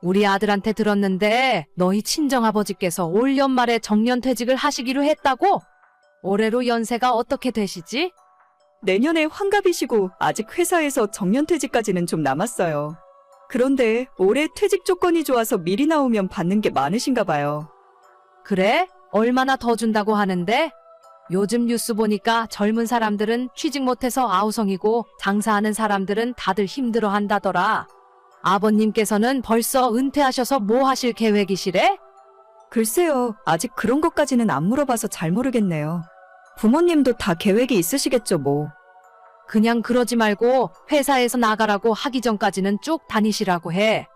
우리 아들한테 들었는데 너희 친정아버지께서 올 연말에 정년퇴직을 하시기로 했다고? 올해로 연세가 어떻게 되시지? 내년에 환갑이시고 아직 회사에서 정년퇴직까지는 좀 남았어요. 그런데 올해 퇴직 조건이 좋아서 미리 나오면 받는 게 많으신가 봐요. 그래? 얼마나 더 준다고 하는데? 요즘 뉴스 보니까 젊은 사람들은 취직 못해서 아우성이고 장사하는 사람들은 다들 힘들어 한다더라. 아버님께서는 벌써 은퇴하셔서 뭐 하실 계획이시래? 글쎄요, 아직 그런 것까지는 안 물어봐서 잘 모르겠네요. 부모님도 다 계획이 있으시겠죠, 뭐. 그냥 그러지 말고 회사에서 나가라고 하기 전까지는 쭉 다니시라고 해.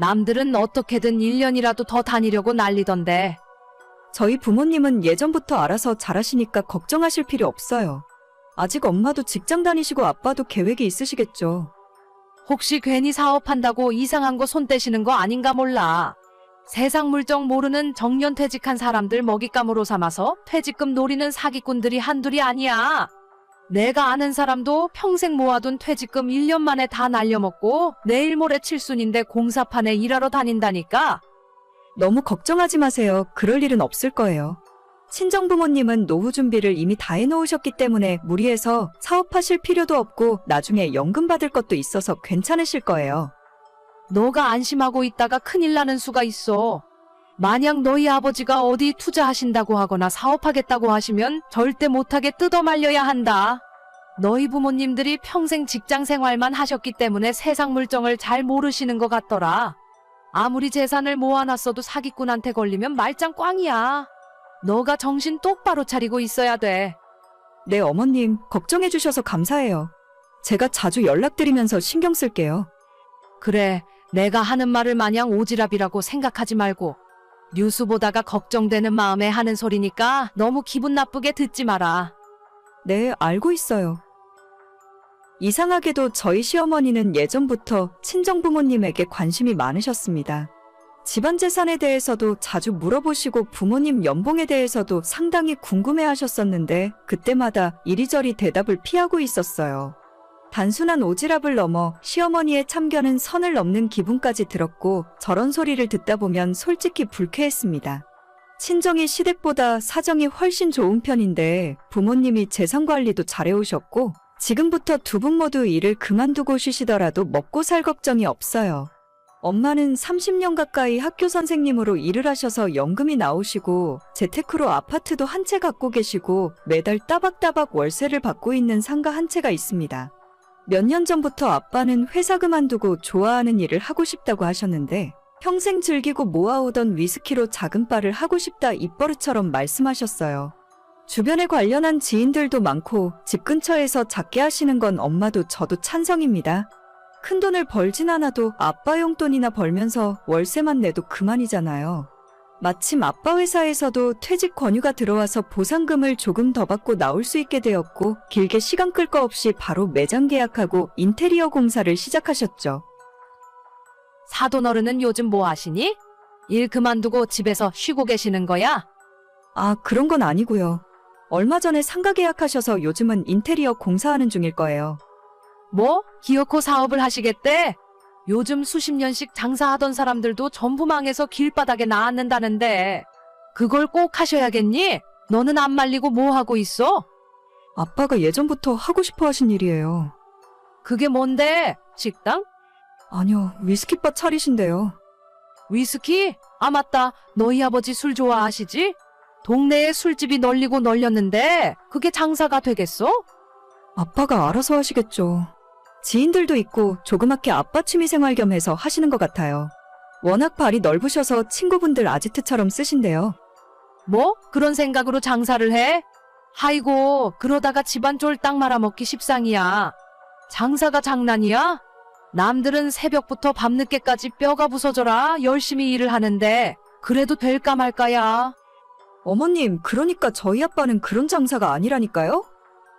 남들은 어떻게든 1년이라도 더 다니려고 난리던데. 저희 부모님은 예전부터 알아서 잘하시니까 걱정하실 필요 없어요. 아직 엄마도 직장 다니시고 아빠도 계획이 있으시겠죠. 혹시 괜히 사업한다고 이상한 거 손 떼시는 거 아닌가 몰라. 세상 물정 모르는 정년 퇴직한 사람들 먹잇감으로 삼아서 퇴직금 노리는 사기꾼들이 한둘이 아니야. 내가 아는 사람도 평생 모아둔 퇴직금 1년 만에 다 날려먹고 내일 모레 칠순인데 공사판에 일하러 다닌다니까. 너무 걱정하지 마세요. 그럴 일은 없을 거예요. 친정 부모님은 노후 준비를 이미 다 해놓으셨기 때문에 무리해서 사업하실 필요도 없고 나중에 연금 받을 것도 있어서 괜찮으실 거예요. 너가 안심하고 있다가 큰일 나는 수가 있어. 만약 너희 아버지가 어디 투자하신다고 하거나 사업하겠다고 하시면 절대 못하게 뜯어 말려야 한다. 너희 부모님들이 평생 직장 생활만 하셨기 때문에 세상 물정을 잘 모르시는 것 같더라. 아무리 재산을 모아놨어도 사기꾼한테 걸리면 말짱 꽝이야. 너가 정신 똑바로 차리고 있어야 돼. 네, 어머님, 걱정해주셔서 감사해요. 제가 자주 연락드리면서 신경 쓸게요. 그래, 내가 하는 말을 마냥 오지랖이라고 생각하지 말고 뉴스 보다가 걱정되는 마음에 하는 소리니까 너무 기분 나쁘게 듣지 마라. 네, 알고 있어요. 이상하게도 저희 시어머니는 예전부터 친정부모님에게 관심이 많으셨습니다. 집안 재산에 대해서도 자주 물어보시고 부모님 연봉에 대해서도 상당히 궁금해 하셨었는데 그때마다 이리저리 대답을 피하고 있었어요. 단순한 오지랖을 넘어 시어머니의 참견은 선을 넘는 기분까지 들었고 저런 소리를 듣다 보면 솔직히 불쾌했습니다. 친정이 시댁보다 사정이 훨씬 좋은 편인데 부모님이 재산 관리도 잘해오셨고 지금부터 두 분 모두 일을 그만두고 쉬시더라도 먹고 살 걱정이 없어요. 엄마는 30년 가까이 학교 선생님으로 일을 하셔서 연금이 나오시고 재테크로 아파트도 한 채 갖고 계시고 매달 따박따박 월세를 받고 있는 상가 한 채가 있습니다. 몇 년 전부터 아빠는 회사 그만두고 좋아하는 일을 하고 싶다고 하셨는데 평생 즐기고 모아오던 위스키로 작은 바를 하고 싶다 입버릇처럼 말씀하셨어요. 주변에 관련한 지인들도 많고 집 근처에서 작게 하시는 건 엄마도 저도 찬성입니다. 큰 돈을 벌진 않아도 아빠 용돈이나 벌면서 월세만 내도 그만이잖아요. 마침 아빠 회사에서도 퇴직 권유가 들어와서 보상금을 조금 더 받고 나올 수 있게 되었고 길게 시간 끌 거 없이 바로 매장 계약하고 인테리어 공사를 시작하셨죠. 사돈 어른은 요즘 뭐 하시니? 일 그만두고 집에서 쉬고 계시는 거야? 아, 그런 건 아니고요. 얼마 전에 상가 계약하셔서 요즘은 인테리어 공사하는 중일 거예요. 뭐? 기어코 사업을 하시겠대? 요즘 수십 년씩 장사하던 사람들도 전부 망해서 길바닥에 나앉는다는데 그걸 꼭 하셔야겠니? 너는 안 말리고 뭐 하고 있어? 아빠가 예전부터 하고 싶어 하신 일이에요. 그게 뭔데? 식당? 아니요, 위스키바 차리신데요. 위스키? 아 맞다. 너희 아버지 술 좋아하시지? 동네에 술집이 널리고 널렸는데 그게 장사가 되겠어? 아빠가 알아서 하시겠죠. 지인들도 있고 조그맣게 아빠 취미생활 겸 해서 하시는 것 같아요. 워낙 발이 넓으셔서 친구분들 아지트처럼 쓰신대요. 뭐? 그런 생각으로 장사를 해? 아이고, 그러다가 집안 쫄딱 말아먹기 십상이야. 장사가 장난이야? 남들은 새벽부터 밤늦게까지 뼈가 부서져라 열심히 일을 하는데 그래도 될까 말까야. 어머님, 그러니까 저희 아빠는 그런 장사가 아니라니까요?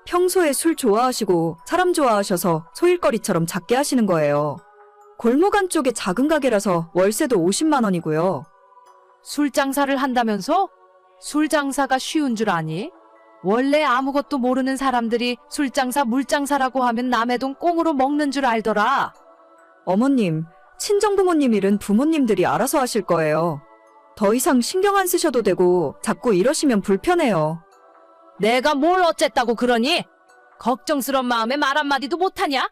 평소에 술 좋아하시고 사람 좋아하셔서 소일거리처럼 작게 하시는 거예요. 골목 안쪽에 작은 가게라서 월세도 50만 원이고요. 술 장사를 한다면서? 술 장사가 쉬운 줄 아니? 원래 아무것도 모르는 사람들이 술 장사, 물 장사라고 하면 남의 돈 꽁으로 먹는 줄 알더라. 어머님, 친정부모님 일은 부모님들이 알아서 하실 거예요. 더 이상 신경 안 쓰셔도 되고 자꾸 이러시면 불편해요. 내가 뭘 어쨌다고 그러니? 걱정스런 마음에 말 한마디도 못하냐?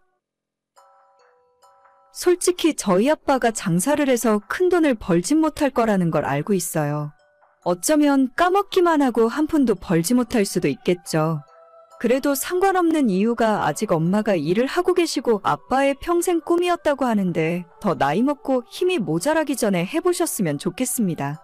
솔직히 저희 아빠가 장사를 해서 큰 돈을 벌진 못할 거라는 걸 알고 있어요. 어쩌면 까먹기만 하고 한 푼도 벌지 못할 수도 있겠죠. 그래도 상관없는 이유가 아직 엄마가 일을 하고 계시고 아빠의 평생 꿈이었다고 하는데 더 나이 먹고 힘이 모자라기 전에 해보셨으면 좋겠습니다.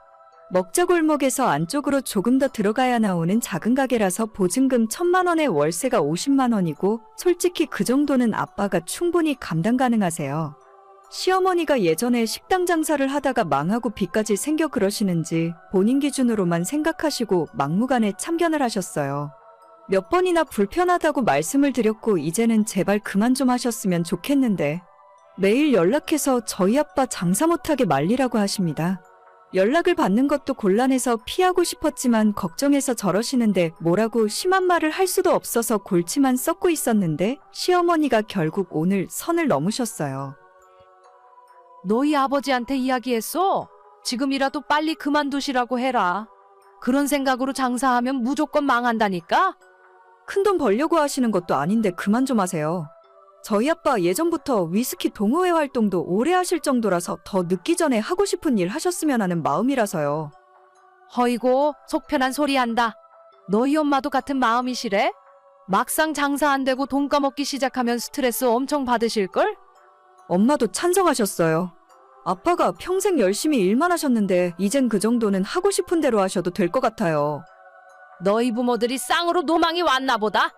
먹자골목에서 안쪽으로 조금 더 들어가야 나오는 작은 가게라서 보증금 천만 원에 월세가 50만 원이고 솔직히 그 정도는 아빠가 충분히 감당 가능하세요. 시어머니가 예전에 식당 장사를 하다가 망하고 빚까지 생겨 그러시는지 본인 기준으로만 생각하시고 막무가내 참견을 하셨어요. 몇 번이나 불편하다고 말씀을 드렸고 이제는 제발 그만 좀 하셨으면 좋겠는데 매일 연락해서 저희 아빠 장사 못하게 말리라고 하십니다. 연락을 받는 것도 곤란해서 피하고 싶었지만 걱정해서 저러시는데 뭐라고 심한 말을 할 수도 없어서 골치만 썩고 있었는데 시어머니가 결국 오늘 선을 넘으셨어요. 너희 아버지한테 이야기했어? 지금이라도 빨리 그만두시라고 해라. 그런 생각으로 장사하면 무조건 망한다니까? 큰 돈 벌려고 하시는 것도 아닌데 그만 좀 하세요. 저희 아빠 예전부터 위스키 동호회 활동도 오래 하실 정도라서 더 늦기 전에 하고 싶은 일 하셨으면 하는 마음이라서요. 허이고 속 편한 소리 한다. 너희 엄마도 같은 마음이시래? 막상 장사 안 되고 돈 까먹기 시작하면 스트레스 엄청 받으실걸? 엄마도 찬성하셨어요. 아빠가 평생 열심히 일만 하셨는데 이젠 그 정도는 하고 싶은 대로 하셔도 될 것 같아요. 너희 부모들이 쌍으로 노망이 왔나 보다.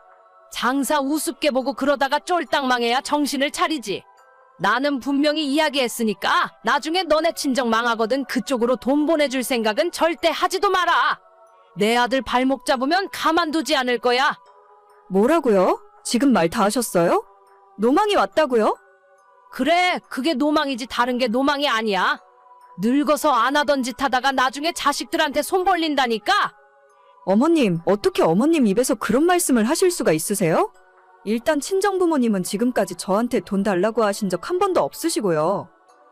장사 우습게 보고 그러다가 쫄딱 망해야 정신을 차리지. 나는 분명히 이야기했으니까 나중에 너네 친정 망하거든 그쪽으로 돈 보내줄 생각은 절대 하지도 마라. 내 아들 발목 잡으면 가만두지 않을 거야. 뭐라고요? 지금 말 다 하셨어요? 노망이 왔다고요? 그래, 그게 노망이지 다른 게 노망이 아니야. 늙어서 안 하던 짓 하다가 나중에 자식들한테 손 벌린다니까? 어머님, 어떻게 어머님 입에서 그런 말씀을 하실 수가 있으세요? 일단 친정부모님은 지금까지 저한테 돈 달라고 하신 적 한 번도 없으시고요.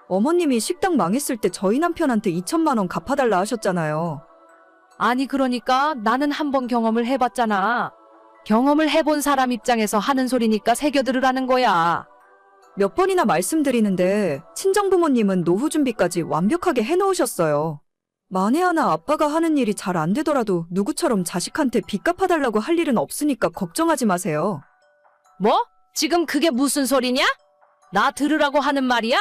어머님이 식당 망했을 때 저희 남편한테 2천만 원 갚아달라 하셨잖아요. 아니, 그러니까 나는 한 번 경험을 해봤잖아. 경험을 해본 사람 입장에서 하는 소리니까 새겨들으라는 거야. 몇 번이나 말씀드리는데 친정부모님은 노후 준비까지 완벽하게 해놓으셨어요. 만에 하나 아빠가 하는 일이 잘 안 되더라도 누구처럼 자식한테 빚 갚아달라고 할 일은 없으니까 걱정하지 마세요. 뭐? 지금 그게 무슨 소리냐? 나 들으라고 하는 말이야?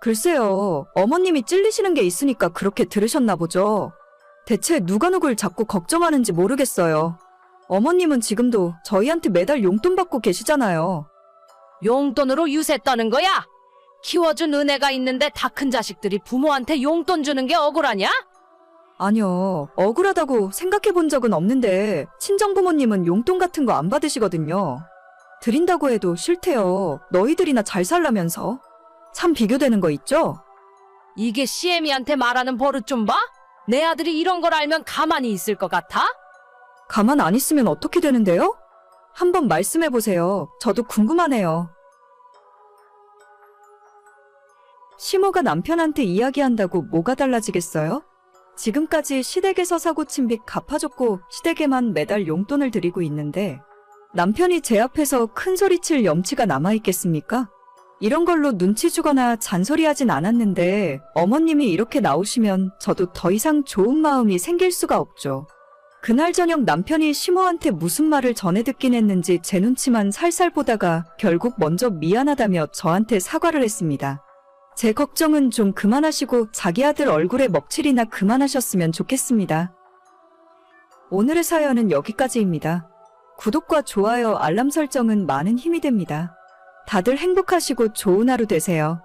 글쎄요, 어머님이 찔리시는 게 있으니까 그렇게 들으셨나 보죠. 대체 누가 누굴 자꾸 걱정하는지 모르겠어요. 어머님은 지금도 저희한테 매달 용돈 받고 계시잖아요. 용돈으로 유세 떠는 거야? 키워준 은혜가 있는데 다 큰 자식들이 부모한테 용돈 주는 게 억울하냐? 아니요, 억울하다고 생각해 본 적은 없는데, 친정부모님은 용돈 같은 거 안 받으시거든요. 드린다고 해도 싫대요. 너희들이나 잘 살라면서. 참 비교되는 거 있죠? 이게 CM이한테 말하는 버릇 좀 봐? 내 아들이 이런 걸 알면 가만히 있을 것 같아? 가만 안 있으면 어떻게 되는데요? 한번 말씀해 보세요. 저도 궁금하네요. 시모가 남편한테 이야기한다고 뭐가 달라지겠어요? 지금까지 시댁에서 사고 친 빚 갚아줬고 시댁에만 매달 용돈을 드리고 있는데 남편이 제 앞에서 큰 소리칠 염치가 남아있겠습니까? 이런 걸로 눈치 주거나 잔소리하진 않았는데 어머님이 이렇게 나오시면 저도 더 이상 좋은 마음이 생길 수가 없죠. 그날 저녁 남편이 시모한테 무슨 말을 전해 듣긴 했는지 제 눈치만 살살 보다가 결국 먼저 미안하다며 저한테 사과를 했습니다. 제 걱정은 좀 그만하시고 자기 아들 얼굴에 먹칠이나 그만하셨으면 좋겠습니다. 오늘의 사연은 여기까지입니다. 구독과 좋아요, 알람 설정은 많은 힘이 됩니다. 다들 행복하시고 좋은 하루 되세요.